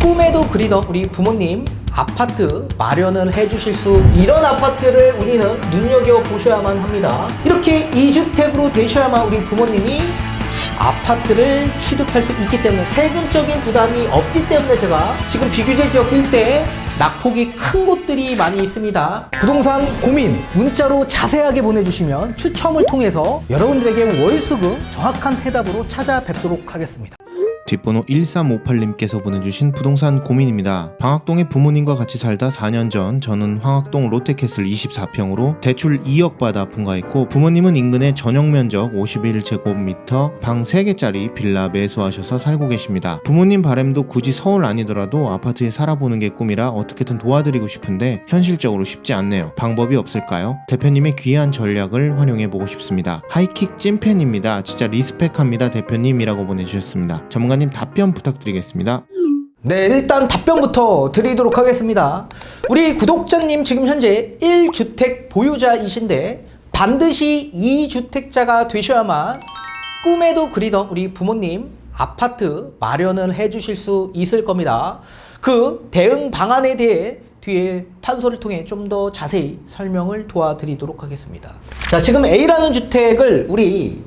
꿈에도 그리던 우리 부모님 아파트 마련을 해주실 수 이런 아파트를 우리는 눈여겨 보셔야만 합니다. 이렇게 2주택으로 되셔야만 우리 부모님이 아파트를 취득할 수 있기 때문에 세금적인 부담이 없기 때문에 제가 지금 비규제 지역 일대에 낙폭이 큰 곳들이 많이 있습니다. 부동산 고민 문자로 자세하게 보내주시면 추첨을 통해서 여러분들에게 월수금 정확한 해답으로 찾아뵙도록 하겠습니다. 뒷번호 1358님께서 보내주신 부동산 고민입니다. 방학동에 부모님과 같이 살다 4년 전 저는 황학동 롯데캐슬 24평으로 대출 2억 받아 분가했고 부모님은 인근에 전용 면적 51제곱미터 방 3개짜리 빌라 매수하셔서 살고 계십니다. 부모님 바램도 굳이 서울 아니더라도 아파트에 살아보는 게 꿈이라 어떻게든 도와드리고 싶은데 현실적으로 쉽지 않네요. 방법이 없을까요? 대표님의 귀한 전략을 활용해보고 싶습니다. 하이킥 찐팬입니다. 진짜 리스펙합니다 대표님이라고 보내주셨습니다. 전문가 님 답변 부탁드리겠습니다. 네, 일단 답변부터 드리도록 하겠습니다. 우리 구독자님 지금 현재 1주택 보유자이신데 반드시 2주택자가 되셔야만 꿈에도 그리던 우리 부모님 아파트 마련을 해주실 수 있을 겁니다. 그 대응 방안에 대해 뒤에 판소를 통해 좀 더 자세히 설명을 도와드리도록 하겠습니다. 자, 지금 A라는 주택을 우리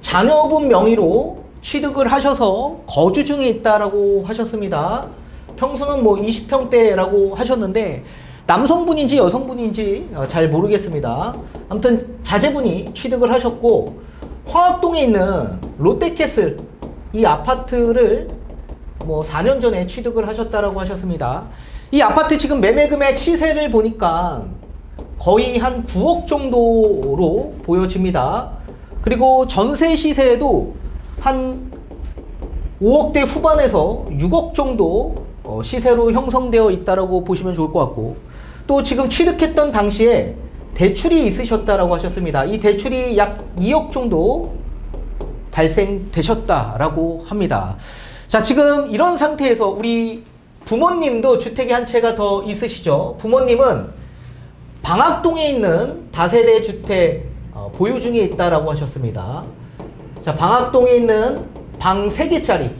자녀분 명의로 취득을 하셔서 거주 중에 있다라고 하셨습니다. 평수는 뭐 20평대라고 하셨는데 남성분인지 여성분인지 어, 잘 모르겠습니다. 아무튼 자제분이 취득을 하셨고 화학동에 있는 롯데캐슬 이 아파트를 뭐 4년 전에 취득을 하셨다라고 하셨습니다. 이 아파트 지금 매매 금액 시세를 보니까 거의 한 9억 정도로 보여집니다. 그리고 전세 시세도 한 5억대 후반에서 6억 정도 어, 시세로 형성되어 있다라고 보시면 좋을 것 같고 또 지금 취득했던 당시에 대출이 있으셨다라고 하셨습니다. 이 대출이 약 2억 정도 발생되셨다라고 합니다. 자, 지금 이런 상태에서 우리 부모님도 주택이 한 채가 더 있으시죠. 부모님은 방학동에 있는 다세대 주택 어, 보유 중에 있다라고 하셨습니다. 자, 방학동에 있는 방 3개짜리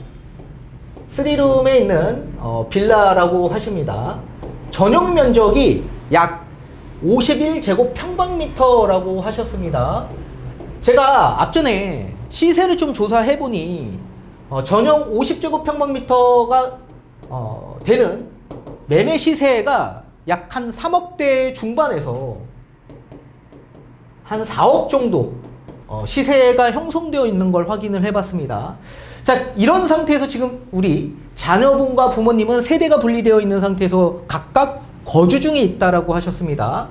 3룸에 있는 어, 빌라라고 하십니다. 전용 면적이 약 51제곱 평방미터라고 하셨습니다. 제가 앞전에 시세를 좀 조사해 보니 어, 전용 50제곱 평방미터가 어, 되는 매매 시세가 약 한 3억대 중반에서 한 4억 정도 어, 시세가 형성되어 있는 걸 확인을 해봤습니다. 자, 이런 상태에서 지금 우리 자녀분과 부모님은 세대가 분리되어 있는 상태에서 각각 거주 중에 있다라고 하셨습니다.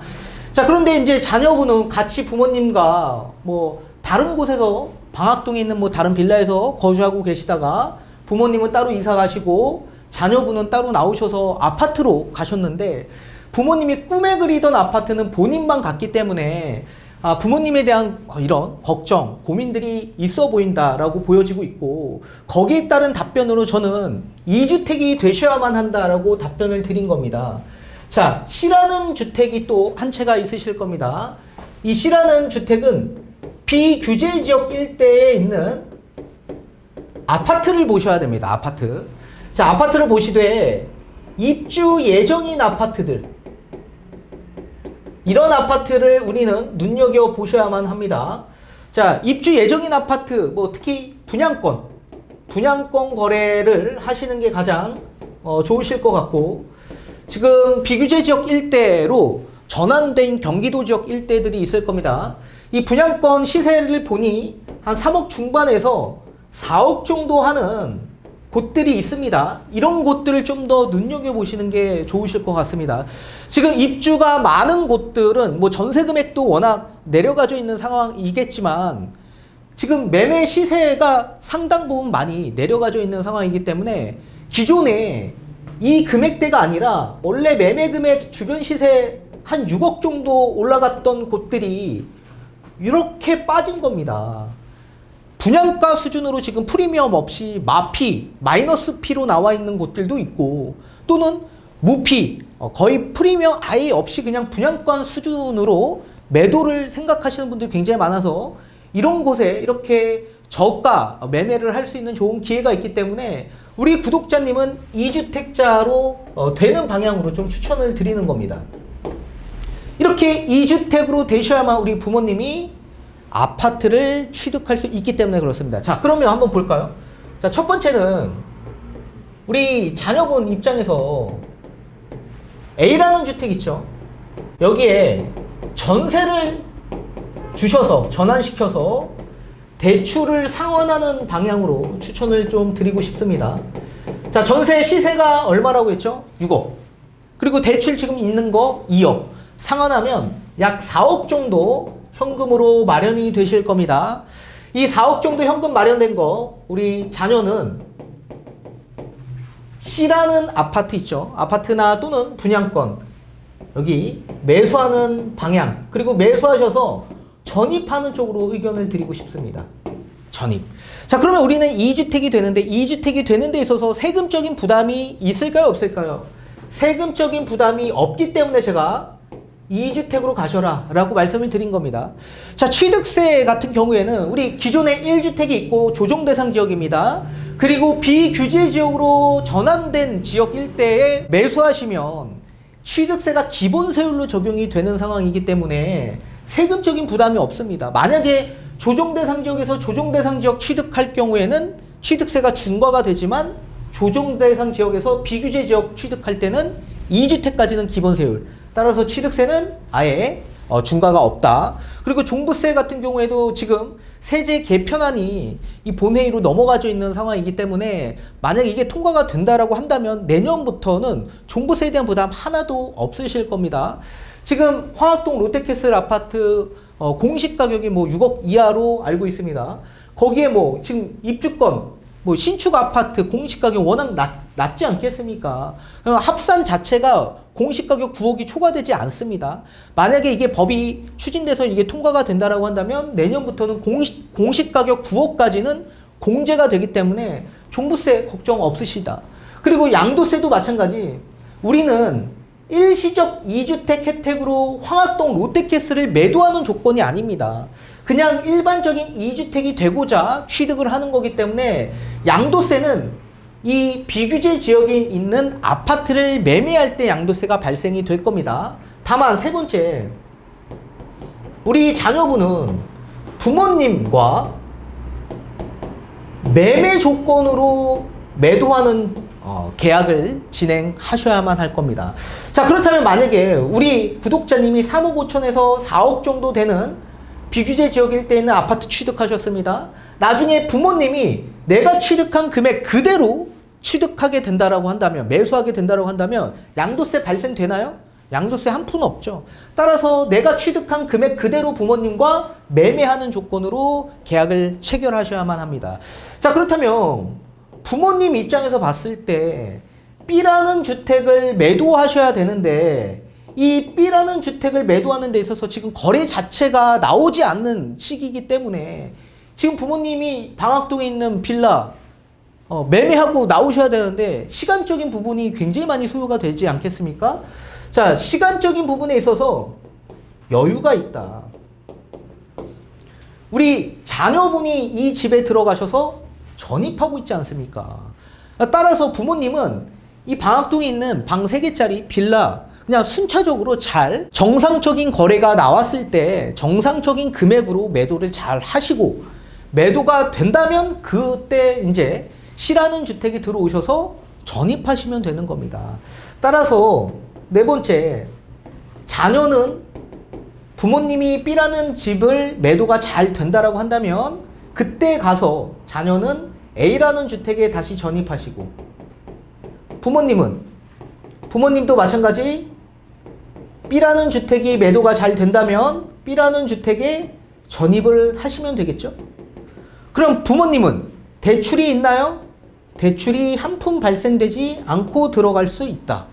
자, 그런데 이제 자녀분은 같이 부모님과 뭐 다른 곳에서 방학동에 있는 뭐 다른 빌라에서 거주하고 계시다가 부모님은 따로 이사 가시고 자녀분은 따로 나오셔서 아파트로 가셨는데 부모님이 꿈에 그리던 아파트는 본인만 갔기 때문에 아, 부모님에 대한 이런 걱정, 고민들이 있어 보인다라고 보여지고 있고 거기에 따른 답변으로 저는 2주택이 되셔야만 한다라고 답변을 드린 겁니다. 자, C라는 주택이 또 한 채가 있으실 겁니다. 이 C라는 주택은 비규제 지역 일대에 있는 아파트를 보셔야 됩니다. 아파트. 자, 아파트를 보시되 입주 예정인 아파트들 이런 아파트를 우리는 눈여겨 보셔야만 합니다. 자, 입주 예정인 아파트, 뭐 특히 분양권, 분양권 거래를 하시는 게 가장 어, 좋으실 것 같고, 지금 비규제 지역 일대로 전환된 경기도 지역 일대들이 있을 겁니다. 이 분양권 시세를 보니 한 3억 중반에서 4억 정도 하는 곳들이 있습니다. 이런 곳들을 좀 더 눈여겨보시는 게 좋으실 것 같습니다. 지금 입주가 많은 곳들은 뭐 전세 금액도 워낙 내려가져 있는 상황이겠지만 지금 매매 시세가 상당 부분 많이 내려가져 있는 상황이기 때문에 기존에 이 금액대가 아니라 원래 매매 금액 주변 시세 한 6억 정도 올라갔던 곳들이 이렇게 빠진 겁니다. 분양가 수준으로 지금 프리미엄 없이 마피, 마이너스 피로 나와 있는 곳들도 있고 또는 무피, 어, 거의 프리미엄 아예 없이 그냥 분양권 수준으로 매도를 생각하시는 분들이 굉장히 많아서 이런 곳에 이렇게 저가 매매를 할 수 있는 좋은 기회가 있기 때문에 우리 구독자님은 2주택자로 어, 되는 방향으로 좀 추천을 드리는 겁니다. 이렇게 2주택으로 되셔야만 우리 부모님이 아파트를 취득할 수 있기 때문에 그렇습니다. 자, 그러면 한번 볼까요? 자, 첫 번째는 우리 자녀분 입장에서 A라는 주택 있죠? 여기에 전세를 주셔서 전환시켜서 대출을 상환하는 방향으로 추천을 좀 드리고 싶습니다. 자, 전세 시세가 얼마라고 했죠? 6억. 그리고 대출 지금 있는 거 2억. 상환하면 약 4억 정도 현금으로 마련이 되실 겁니다. 이 4억 정도 현금 마련된 거 우리 자녀는 C라는 아파트 있죠. 아파트나 또는 분양권 여기 매수하는 방향 그리고 매수하셔서 전입하는 쪽으로 의견을 드리고 싶습니다. 전입. 자 그러면 우리는 2주택이 되는데 2주택이 되는 데 있어서 세금적인 부담이 있을까요 없을까요? 세금적인 부담이 없기 때문에 제가 2주택으로 가셔라 라고 말씀을 드린 겁니다. 자, 취득세 같은 경우에는 우리 기존에 1주택이 있고 조정 대상 지역입니다. 그리고 비규제 지역으로 전환된 지역 일대에 매수하시면 취득세가 기본 세율로 적용이 되는 상황이기 때문에 세금적인 부담이 없습니다. 만약에 조정 대상 지역에서 조정 대상 지역 취득할 경우에는 취득세가 중과가 되지만 조정 대상 지역에서 비규제 지역 취득할 때는 2주택까지는 기본 세율. 따라서 취득세는 아예 어, 중과가 없다. 그리고 종부세 같은 경우에도 지금 세제 개편안이 이 본회의로 넘어가져 있는 상황이기 때문에 만약 이게 통과가 된다라고 한다면 내년부터는 종부세에 대한 부담 하나도 없으실 겁니다. 지금 화학동 롯데캐슬 아파트 어, 공시 가격이 뭐 6억 이하로 알고 있습니다. 거기에 뭐 지금 입주권 뭐 신축 아파트 공시 가격 워낙 낮, 낮지 않겠습니까? 합산 자체가 공시 가격 9억이 초과되지 않습니다. 만약에 이게 법이 추진돼서 이게 통과가 된다라고 한다면 내년부터는 공시, 공시 가격 9억까지는 공제가 되기 때문에 종부세 걱정 없으시다. 그리고 양도세도 마찬가지. 우리는 일시적 2주택 혜택으로 황학동 롯데캐슬을 매도하는 조건이 아닙니다. 그냥 일반적인 2주택이 되고자 취득을 하는 거기 때문에 양도세는 이 비규제 지역에 있는 아파트를 매매할 때 양도세가 발생이 될 겁니다. 다만 세 번째, 우리 자녀분은 부모님과 매매 조건으로 매도하는 어, 계약을 진행하셔야만 할 겁니다. 자, 그렇다면 만약에 우리 구독자님이 3억 5천에서 4억 정도 되는 비규제 지역 일대에 있는 아파트 취득하셨습니다. 나중에 부모님이 내가 취득한 금액 그대로 취득하게 된다라고 한다면, 매수하게 된다라고 한다면 양도세 발생되나요? 양도세 한 푼 없죠. 따라서 내가 취득한 금액 그대로 부모님과 매매하는 조건으로 계약을 체결하셔야만 합니다. 자, 그렇다면 부모님 입장에서 봤을 때 B라는 주택을 매도하셔야 되는데 이 B라는 주택을 매도하는 데 있어서 지금 거래 자체가 나오지 않는 시기이기 때문에 지금 부모님이 방학동에 있는 빌라 어, 매매하고 나오셔야 되는데 시간적인 부분이 굉장히 많이 소요가 되지 않겠습니까? 자, 시간적인 부분에 있어서 여유가 있다. 우리 자녀분이 이 집에 들어가셔서 전입하고 있지 않습니까? 따라서 부모님은 이 방학동에 있는 방 3개짜리 빌라 그냥 순차적으로 잘 정상적인 거래가 나왔을 때 정상적인 금액으로 매도를 잘 하시고 매도가 된다면 그때 이제 C라는 주택이 들어오셔서 전입하시면 되는 겁니다. 따라서 네 번째 자녀는 부모님이 B라는 집을 매도가 잘 된다라고 한다면 그때 가서 자녀는 A라는 주택에 다시 전입하시고 부모님은 부모님도 마찬가지 B라는 주택이 매도가 잘 된다면 B라는 주택에 전입을 하시면 되겠죠? 그럼 부모님은 대출이 있나요? 대출이 한 푼 발생되지 않고 들어갈 수 있다.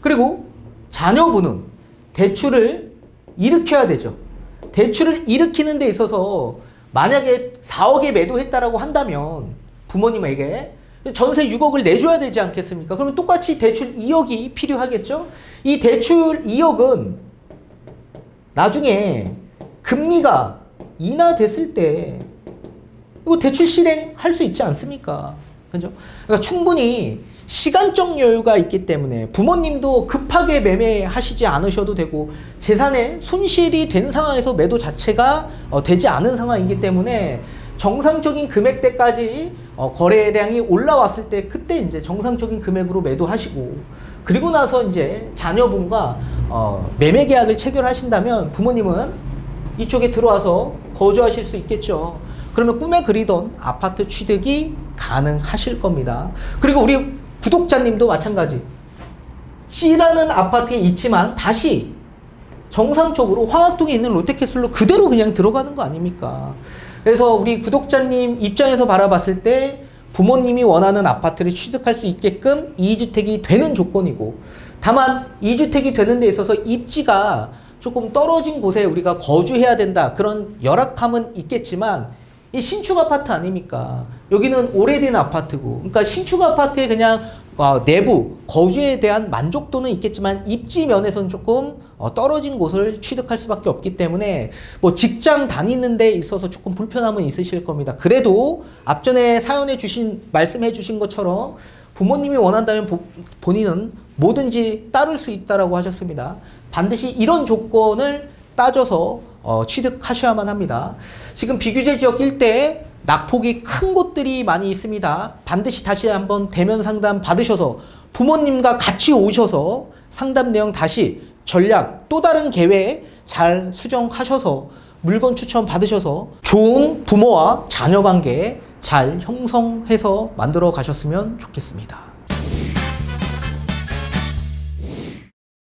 그리고 자녀분은 대출을 일으켜야 되죠. 대출을 일으키는 데 있어서 만약에 4억에 매도했다라고 한다면 부모님에게 전세 6억을 내줘야 되지 않겠습니까? 그러면 똑같이 대출 2억이 필요하겠죠? 이 대출 2억은 나중에 금리가 인하됐을 때 이거 대출 실행할 수 있지 않습니까? 그죠? 그러니까 충분히 시간적 여유가 있기 때문에 부모님도 급하게 매매하시지 않으셔도 되고 재산에 손실이 된 상황에서 매도 자체가 어, 되지 않은 상황이기 때문에 정상적인 금액대까지 어, 거래량이 올라왔을 때 그때 이제 정상적인 금액으로 매도하시고 그리고 나서 이제 자녀분과 어, 매매 계약을 체결하신다면 부모님은 이쪽에 들어와서 거주하실 수 있겠죠. 그러면 꿈에 그리던 아파트 취득이 가능하실 겁니다. 그리고 우리 구독자님도 마찬가지. C라는 아파트에 있지만 다시 정상적으로 화학동에 있는 롯데캐슬로 그대로 그냥 들어가는 거 아닙니까? 그래서 우리 구독자님 입장에서 바라봤을 때 부모님이 원하는 아파트를 취득할 수 있게끔 2주택이 되는 조건이고 다만 2주택이 되는 데 있어서 입지가 조금 떨어진 곳에 우리가 거주해야 된다 그런 열악함은 있겠지만 이 신축 아파트 아닙니까? 여기는 오래된 아파트고 그러니까 신축 아파트에 그냥 어, 내부 거주에 대한 만족도는 있겠지만 입지 면에서는 조금 어, 떨어진 곳을 취득할 수밖에 없기 때문에 뭐 직장 다니는 데 있어서 조금 불편함은 있으실 겁니다. 그래도 앞전에 사연해 주신 말씀해 주신 것처럼 부모님이 원한다면 보- 본인은 뭐든지 따를 수 있다라고 하셨습니다. 반드시 이런 조건을 따져서 어, 취득하셔야만 합니다. 지금 비규제 지역 일대에 낙폭이 큰 곳들이 많이 있습니다. 반드시 다시 한번 대면 상담 받으셔서 부모님과 같이 오셔서 상담 내용 다시 전략 또 다른 계획 잘 수정하셔서 물건 추천 받으셔서 좋은 부모와 자녀 관계 잘 형성해서 만들어 가셨으면 좋겠습니다.